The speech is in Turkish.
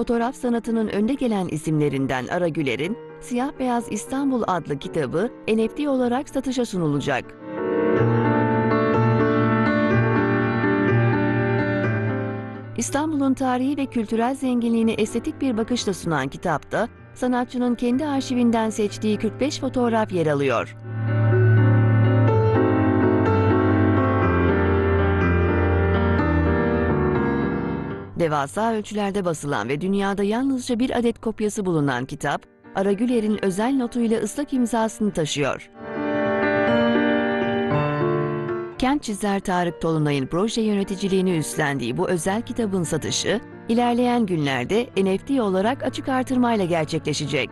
fotoğraf sanatının önde gelen isimlerinden Ara Güler'in Siyah Beyaz İstanbul adlı kitabı NFT olarak satışa sunulacak. İstanbul'un tarihi ve kültürel zenginliğini estetik bir bakışla sunan kitapta, sanatçının kendi arşivinden seçtiği 45 fotoğraf yer alıyor. Devasa ölçülerde basılan ve dünyada yalnızca bir adet kopyası bulunan kitap, Ara Güler'in özel notuyla ıslak imzasını taşıyor. Kent çizer Tarık Tolunay'ın proje yöneticiliğini üstlendiği bu özel kitabın satışı, ilerleyen günlerde NFT olarak açık artırmayla gerçekleşecek.